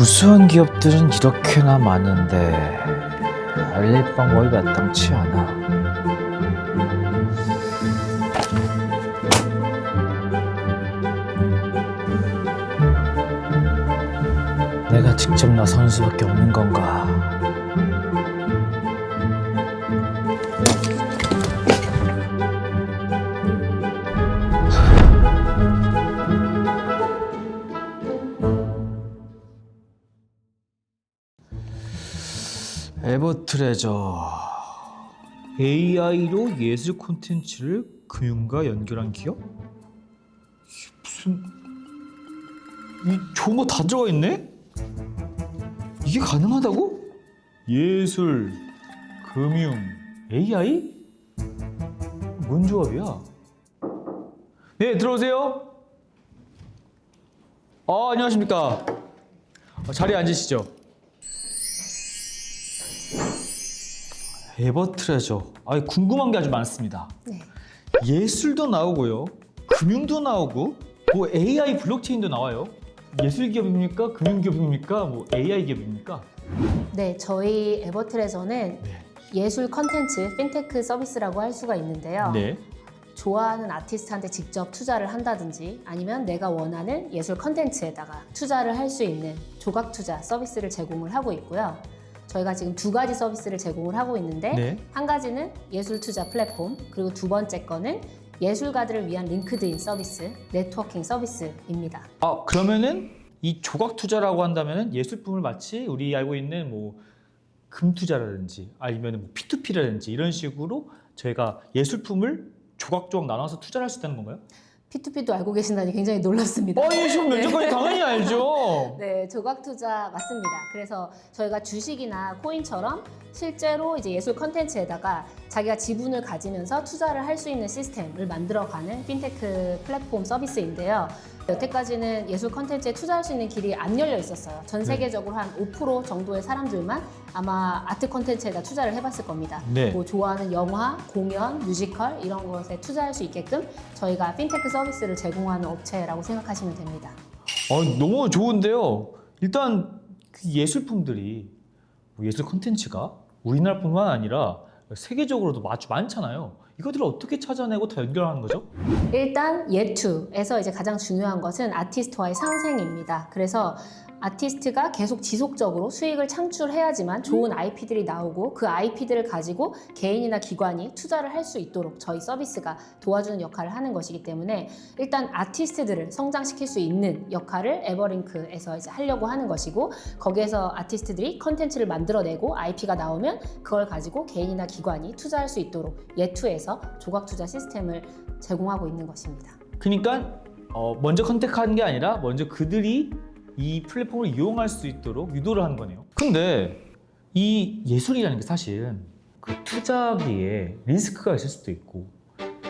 우수한 기업들은 이렇게나 많은데 알릴 방법이 마땅치 않아. 내가 직접 나서는 수밖에 없는 건가? 에버트레저 AI로 예술 콘텐츠를 금융과 연결한 기업? 무슨 이 좋은 거 다 들어가 있네? 이게 가능하다고? 예술, 금융, AI? 뭔 조합이야? 네 들어오세요. 아 안녕하십니까? 어, 자리에 앉으시죠. 에버 트레저. 아 궁금한 게 아주 많습니다. 네. 예술도 나오고요, 금융도 나오고, 뭐 AI 블록체인도 나와요. 예술 기업입니까? 금융 기업입니까? 뭐 AI 기업입니까? 네, 저희 에버트레저는 네. 예술 컨텐츠 핀테크 서비스라고 할 수가 있는데요. 네. 좋아하는 아티스트한테 직접 투자를 한다든지 아니면 내가 원하는 예술 컨텐츠에다가 투자를 할 수 있는 조각 투자 서비스를 제공을 하고 있고요. 저희가 지금 두 가지 서비스를 제공을 하고 있는데 네. 한 가지는 예술 투자 플랫폼 그리고 두 번째 거는 예술가들을 위한 링크드인 서비스, 네트워킹 서비스입니다. 아 그러면은 이 조각 투자라고 한다면은 예술품을 마치 우리 알고 있는 뭐 금투자라든지 아니면 뭐 P2P라든지 이런 식으로 저희가 예술품을 조각조각 나눠서 투자를 할수 있다는 건가요? P2P도 알고 계신다니 굉장히 놀랍습니다. 아니 좀 면접관이 당연히 알죠. 네, 조각 투자 맞습니다. 그래서 저희가 주식이나 코인처럼 실제로 이제 예술 컨텐츠에다가 자기가 지분을 가지면서 투자를 할 수 있는 시스템을 만들어가는 핀테크 플랫폼 서비스인데요. 여태까지는 예술 컨텐츠에 투자할 수 있는 길이 안 열려 있었어요. 전 네. 세계적으로 한 5% 정도의 사람들만 아마 아트 컨텐츠에다 투자를 해봤을 겁니다. 네. 뭐 좋아하는 영화, 공연, 뮤지컬 이런 것에 투자할 수 있게끔 저희가 핀테크 서비스를 제공하는 업체라고 생각하시면 됩니다. 아 너무 좋은데요. 일단 그 예술품들이 뭐 예술 콘텐츠가 우리나라뿐만 아니라 세계적으로도 아주 많잖아요. 이것들을 어떻게 찾아내고 다 연결하는 거죠? 일단 예투에서 이제 가장 중요한 것은 아티스트와의 상생입니다. 그래서 아티스트가 계속 지속적으로 수익을 창출해야지만 좋은 IP들이 나오고 그 IP들을 가지고 개인이나 기관이 투자를 할 수 있도록 저희 서비스가 도와주는 역할을 하는 것이기 때문에 일단 아티스트들을 성장시킬 수 있는 역할을 에버링크에서 이제 하려고 하는 것이고 거기에서 아티스트들이 컨텐츠를 만들어내고 IP가 나오면 그걸 가지고 개인이나 기관이 투자할 수 있도록 예투에서 조각 투자 시스템을 제공하고 있는 것입니다. 그러니까 어, 먼저 컨택하는 게 아니라 먼저 그들이 이 플랫폼을 이용할 수 있도록 유도를 하는 거네요. 근데 이 예술이라는 게 사실 그 투자기에 리스크가 있을 수도 있고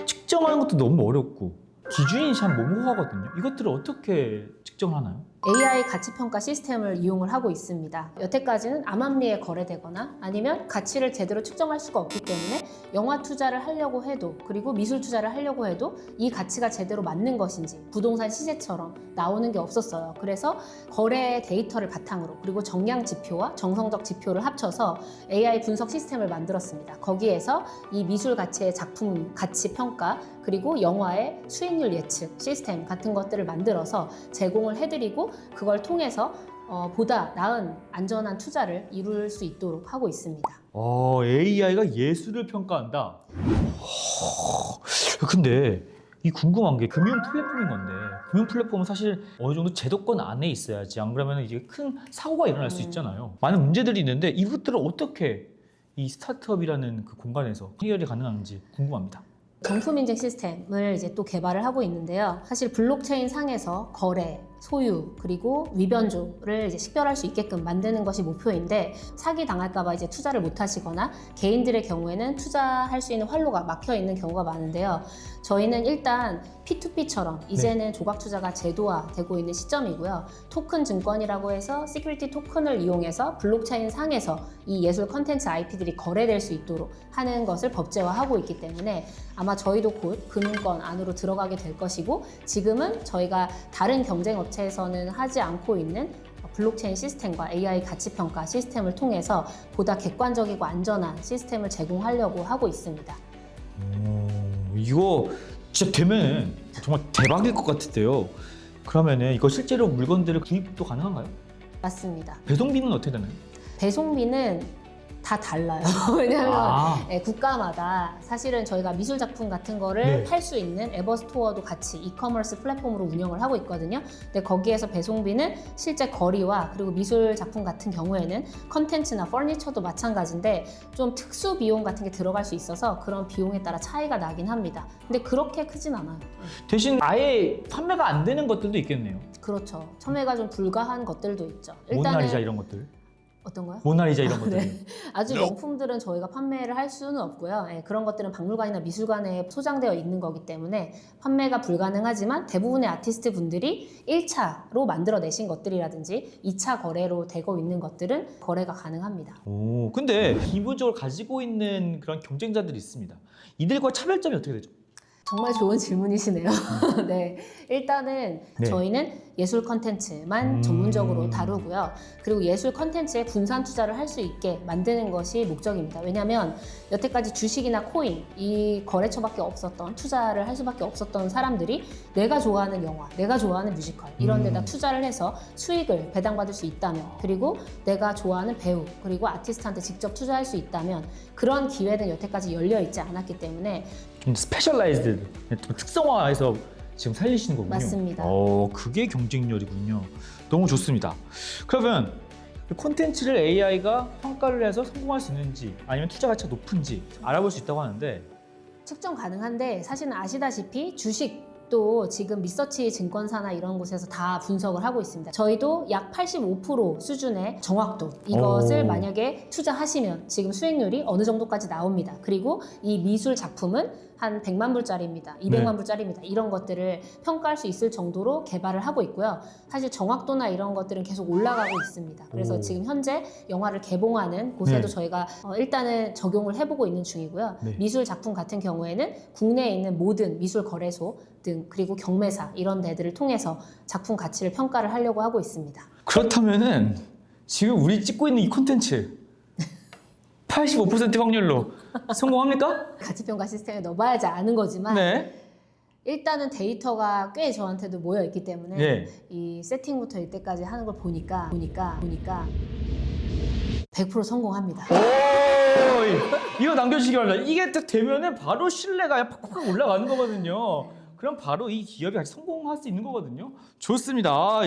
측정하는 것도 너무 어렵고 기준이 참 모호하거든요. 이것들을 어떻게 측정하나요? AI 가치 평가 시스템을 이용을 하고 있습니다. 여태까지는 암암리에 거래되거나 아니면 가치를 제대로 측정할 수가 없기 때문에 영화 투자를 하려고 해도 그리고 미술 투자를 하려고 해도 이 가치가 제대로 맞는 것인지 부동산 시세처럼 나오는 게 없었어요. 그래서 거래 데이터를 바탕으로 그리고 정량 지표와 정성적 지표를 합쳐서 AI 분석 시스템을 만들었습니다. 거기에서 이 미술 가치의 작품 가치 평가 그리고 영화의 수익률 예측 시스템 같은 것들을 만들어서 제공을 해드리고 그걸 통해서 어, 보다 나은 안전한 투자를 이룰 수 있도록 하고 있습니다. 어, AI가 예술을 평가한다. 어, 근데 이 궁금한 게 금융 플랫폼인 건데 금융 플랫폼은 사실 어느 정도 제도권 안에 있어야지 안 그러면 이제 큰 사고가 일어날 수 음. 있잖아요. 많은 문제들이 있는데 이것들을 어떻게 이 스타트업이라는 그 공간에서 해결이 가능한지 궁금합니다. 정품 인증 시스템을 이제 또 개발을 하고 있는데요. 사실 블록체인 상에서 거래 소유 그리고 위변조를 이제 식별할 수 있게끔 만드는 것이 목표인데 사기 당할까봐 이제 투자를 못 하시거나 개인들의 경우에는 투자할 수 있는 활로가 막혀 있는 경우가 많은데요. 저희는 일단 P2P처럼 이제는 조각 투자가 제도화되고 있는 시점이고요. 토큰 증권이라고 해서 시큐리티 토큰을 이용해서 블록체인 상에서 이 예술 컨텐츠 IP들이 거래될 수 있도록 하는 것을 법제화하고 있기 때문에 아마 저희도 곧 금융권 안으로 들어가게 될 것이고 지금은 저희가 다른 경쟁 업체에서는 하지 않고 있는 블록체인 시스템과 AI 가치 평가 시스템을 통해서 보다 객관적이고 안전한 시스템을 제공하려고 하고 있습니다. 오, 이거 진짜 되면 정말 대박일 것 같은데요. 그러면은 이거 실제로 물건들을 구입도 가능한가요? 맞습니다. 배송비는 어떻게 되나요? 배송비는 다 달라요. 왜냐하면 아, 네, 국가마다 사실은 저희가 미술 작품 같은 거를 네. 팔수 있는 에버스토어도 같이 이커머스 플랫폼으로 운영을 하고 있거든요. 근데 거기에서 배송비는 실제 거리와 그리고 미술 작품 같은 경우에는 컨텐츠나 퍼니처도 마찬가지인데 좀 특수 비용 같은 게 들어갈 수 있어서 그런 비용에 따라 차이가 나긴 합니다. 근데 그렇게 크진 않아요. 대신 아예 판매가 안 되는 것들도 있겠네요. 그렇죠. 첨예가 좀 불가한 것들도 있죠. 모나리자 이런 것들. 어떤 거요? 모나리자 이런 것들. 네. 아주 명품들은 저희가 판매를 할 수는 없고요. 예, 그런 것들은 박물관이나 미술관에 소장되어 있는 거기 때문에 판매가 불가능하지만 대부분의 아티스트 분들이 1차로 만들어내신 것들이라든지 2차 거래로 되고 있는 것들은 거래가 가능합니다. 오, 근데 기본적으로 가지고 있는 그런 경쟁자들이 있습니다. 이들과 차별점이 어떻게 되죠? 정말 좋은 질문이시네요. 네. 일단은 네. 저희는 예술 컨텐츠만 음. 전문적으로 다루고요. 그리고 예술 컨텐츠에 분산 투자를 할 수 있게 만드는 것이 목적입니다. 왜냐하면 여태까지 주식이나 코인 이 거래처밖에 없었던 투자를 할 수밖에 없었던 사람들이 내가 좋아하는 영화, 내가 좋아하는 뮤지컬 이런 데다 음. 투자를 해서 수익을 배당받을 수 있다면 그리고 내가 좋아하는 배우 그리고 아티스트한테 직접 투자할 수 있다면 그런 기회는 여태까지 열려 있지 않았기 때문에 좀 스페셜라이즈드, 좀 특성화해서 지금 살리시는 거군요. 맞습니다. 어, 그게 경쟁력이군요. 너무 좋습니다. 그러면 이 콘텐츠를 AI가 평가를 해서 성공할 수 있는지 아니면 투자 가치가 높은지 알아볼 수 있다고 하는데 측정 가능한데 사실은 아시다시피 주식 도 지금 리서치 증권사나 이런 곳에서 다 분석을 하고 있습니다. 저희도 약 85% 수준의 정확도 이것을 오. 만약에 투자하시면 지금 수익률이 어느 정도까지 나옵니다. 그리고 이 미술 작품은 한 100만 불짜리입니다. 200만 네. 불짜리입니다. 이런 것들을 평가할 수 있을 정도로 개발을 하고 있고요. 사실 정확도나 이런 것들은 계속 올라가고 있습니다. 그래서 오. 지금 현재 영화를 개봉하는 곳에도 네. 저희가 어, 일단은 적용을 해보고 있는 중이고요. 네. 미술 작품 같은 경우에는 국내에 있는 모든 미술 거래소 등 그리고 경매사 이런 데들을 통해서 작품 가치를 평가를 하려고 하고 있습니다. 그렇다면은 지금 우리 찍고 있는 이 콘텐츠 85% 확률로 성공합니까? 가치평가 시스템에 넣어봐야지 아는 거지만 네. 일단은 데이터가 꽤 저한테도 모여 있기 때문에 네. 이 세팅부터 이때까지 하는 걸 보니까 보니까 보니까 100% 성공합니다. 오, 이거 남겨주시기 바랍니다. 이게 딱 되면은 바로 신뢰가 팍팍 올라가는 거거든요. 그럼 바로 이 기업이 같이 성공할 수 있는 거거든요. 좋습니다. 아,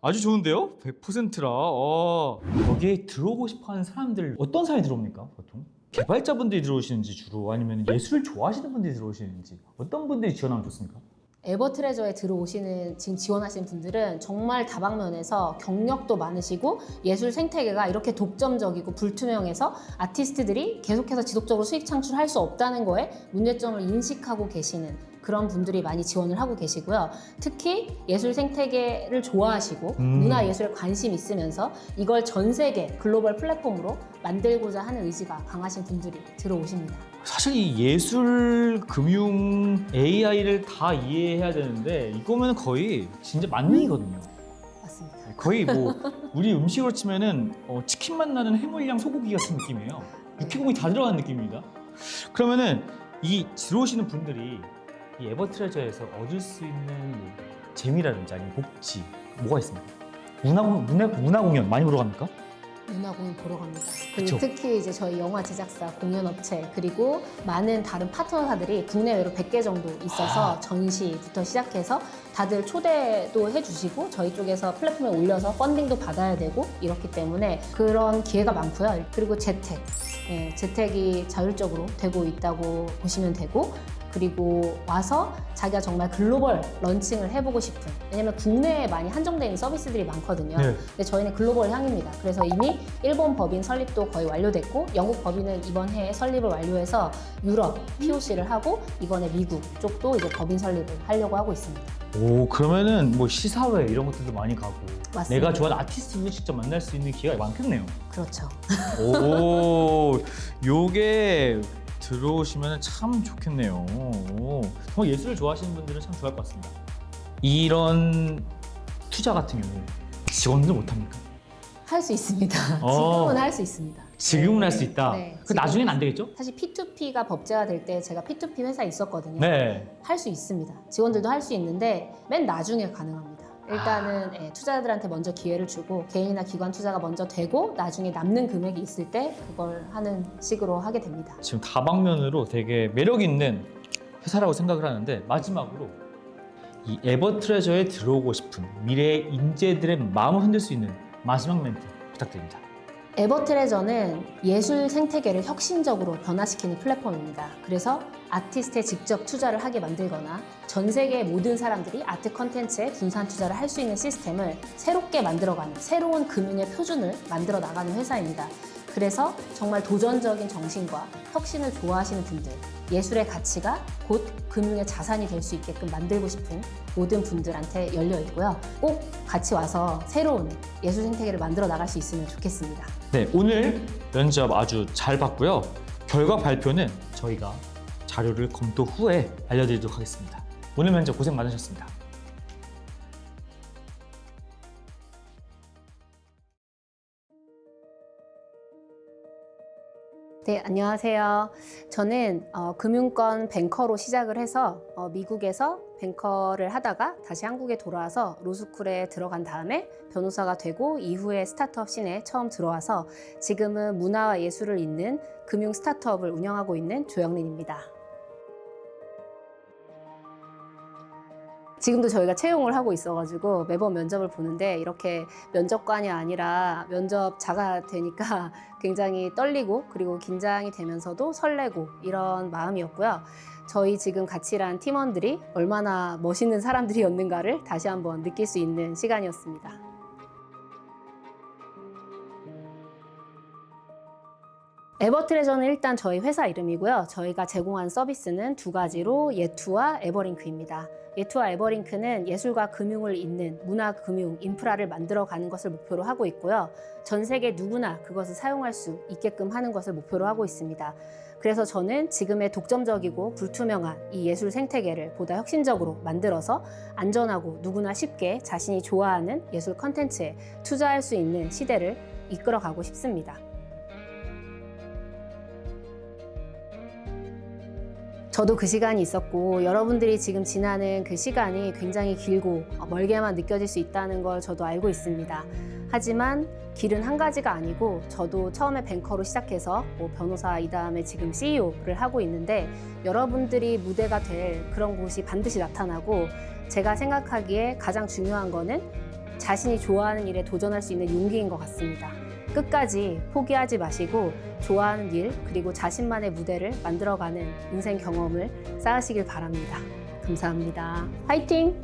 아주 좋은데요? 100%라. 어. 여기에 들어오고 싶어 하는 사람들 어떤 사람이 들어옵니까? 보통? 개발자분들이 들어오시는지 주로 아니면 예술을 좋아하시는 분들이 들어오시는지 어떤 분들이 지원하면 좋습니까? 에버트레저에 들어오시는 지금 지원하시는 분들은 정말 다방면에서 경력도 많으시고 예술 생태계가 이렇게 독점적이고 불투명해서 아티스트들이 계속해서 지속적으로 수익 창출할 수 없다는 거에 문제점을 인식하고 계시는 그런 분들이 많이 지원을 하고 계시고요. 특히 예술 생태계를 좋아하시고 음. 문화 예술에 관심 있으면서 이걸 전 세계 글로벌 플랫폼으로 만들고자 하는 의지가 강하신 분들이 들어오십니다. 사실 이 예술, 금융, AI를 다 이해해야 되는데 이거면 거의 진짜 만능이거든요. 맞습니다. 거의 뭐 우리 음식으로 치면은 어, 치킨 맛 나는 해물량 소고기 같은 느낌이에요. 육회고기 다 들어간 느낌입니다. 그러면은 이 들어오시는 분들이 이 에버 트레저에서 얻을 수 있는 뭐 재미라든지 아니면 복지 뭐가 있습니까? 문화 공- 문화 문화 공연 많이 보러 갑니까? 문화 공연 보러 갑니다. 그리고 특히 이제 저희 영화 제작사, 공연 업체 그리고 많은 다른 파트너사들이 국내외로 100개 정도 있어서 아. 전시부터 시작해서 다들 초대도 해주시고 저희 쪽에서 플랫폼에 올려서 펀딩도 받아야 되고 이렇기 때문에 그런 기회가 많고요. 그리고 재택, 예, 재택이 자율적으로 되고 있다고 보시면 되고 그리고 와서 자기가 정말 글로벌 런칭을 해보고 싶은 왜냐면 국내에 많이 있는 서비스들이 많거든요. 네. 근데 저희는 글로벌 향입니다. 그래서 이미 일본 법인 설립도 거의 완료됐고 영국 법인은 이번 해에 설립을 완료해서 유럽 POC를 하고 이번에 미국 쪽도 이제 법인 설립을 하려고 하고 있습니다. 오 그러면은 뭐 시사회 이런 것들도 많이 가고 맞습니다. 내가 좋아하는 아티스트도 직접 만날 수 있는 기회가 많겠네요. 그렇죠. 오 요게 들어오시면 참 좋겠네요. 오, 정말 예술을 좋아하시는 분들은 참 좋아할 것 같습니다. 이런 투자 같은 경우 직원들 못합니까? 할 수 있습니다. 어. 지금은 할 수 있습니다. 지금은 할수 있다. 네, 그 나중엔 안 되겠죠? 사실 P2P가 법제화 될 때 제가 P2P 회사에 있었거든요. 네. 할 수 있습니다. 직원들도 할 수 있는데 맨 나중에 가능합니다. 일단은 예, 투자자들한테 먼저 기회를 주고 개인이나 기관 투자가 먼저 되고 나중에 남는 금액이 있을 때 그걸 하는 식으로 하게 됩니다. 지금 다방면으로 되게 매력 있는 회사라고 생각을 하는데 마지막으로 이 에버 트레저에 들어오고 싶은 미래의 인재들의 마음을 흔들 수 있는 마지막 멘트 부탁드립니다. 에버트레저는 예술 생태계를 혁신적으로 변화시키는 플랫폼입니다. 그래서 아티스트에 직접 투자를 하게 만들거나 전 세계의 모든 사람들이 아트 컨텐츠에 분산 투자를 할 수 있는 시스템을 새롭게 만들어가는 새로운 금융의 표준을 만들어 나가는 회사입니다. 그래서 정말 도전적인 정신과 혁신을 좋아하시는 분들, 예술의 가치가 곧 금융의 자산이 될 수 있게끔 만들고 싶은 모든 분들한테 열려 있고요. 꼭 같이 와서 새로운 예술 생태계를 만들어 나갈 수 있으면 좋겠습니다. 네, 오늘 면접 아주 잘 봤고요. 결과 발표는 저희가 자료를 검토 후에 알려드리도록 하겠습니다. 오늘 면접 고생 많으셨습니다. 네, 안녕하세요. 저는 어, 금융권 뱅커로 시작을 해서 어, 미국에서 뱅커를 하다가 다시 한국에 돌아와서 로스쿨에 들어간 다음에 변호사가 되고 이후에 스타트업 씬에 처음 들어와서 지금은 문화와 예술을 잇는 금융 스타트업을 운영하고 있는 조영린입니다. 지금도 저희가 채용을 하고 있어가지고 매번 면접을 보는데 이렇게 면접관이 아니라 면접자가 되니까 굉장히 떨리고 그리고 긴장이 되면서도 설레고 이런 마음이었고요. 저희 지금 같이 일한 팀원들이 얼마나 멋있는 사람들이었는가를 다시 한번 느낄 수 있는 시간이었습니다. 에버트레저는 일단 저희 회사 이름이고요. 저희가 제공한 서비스는 두 가지로 예투와 에버링크입니다. 예투와 에버링크는 예술과 금융을 잇는 문화, 금융, 인프라를 만들어 가는 것을 목표로 하고 있고요. 전 세계 누구나 그것을 사용할 수 있게끔 하는 것을 목표로 하고 있습니다. 그래서 저는 지금의 독점적이고 불투명한 이 예술 생태계를 보다 혁신적으로 만들어서 안전하고 누구나 쉽게 자신이 좋아하는 예술 컨텐츠에 투자할 수 있는 시대를 이끌어 가고 싶습니다. 저도 그 시간이 있었고 여러분들이 지금 지나는 그 시간이 굉장히 길고 멀게만 느껴질 수 있다는 걸 저도 알고 있습니다. 하지만 길은 한 가지가 아니고 저도 처음에 뱅커로 시작해서 뭐 변호사 이 다음에 지금 CEO를 하고 있는데 여러분들이 무대가 될 그런 곳이 반드시 나타나고 제가 생각하기에 가장 중요한 거는 자신이 좋아하는 일에 도전할 수 있는 용기인 것 같습니다. 끝까지 포기하지 마시고 좋아하는 일 그리고 자신만의 무대를 만들어가는 인생 경험을 쌓으시길 바랍니다. 감사합니다. 화이팅!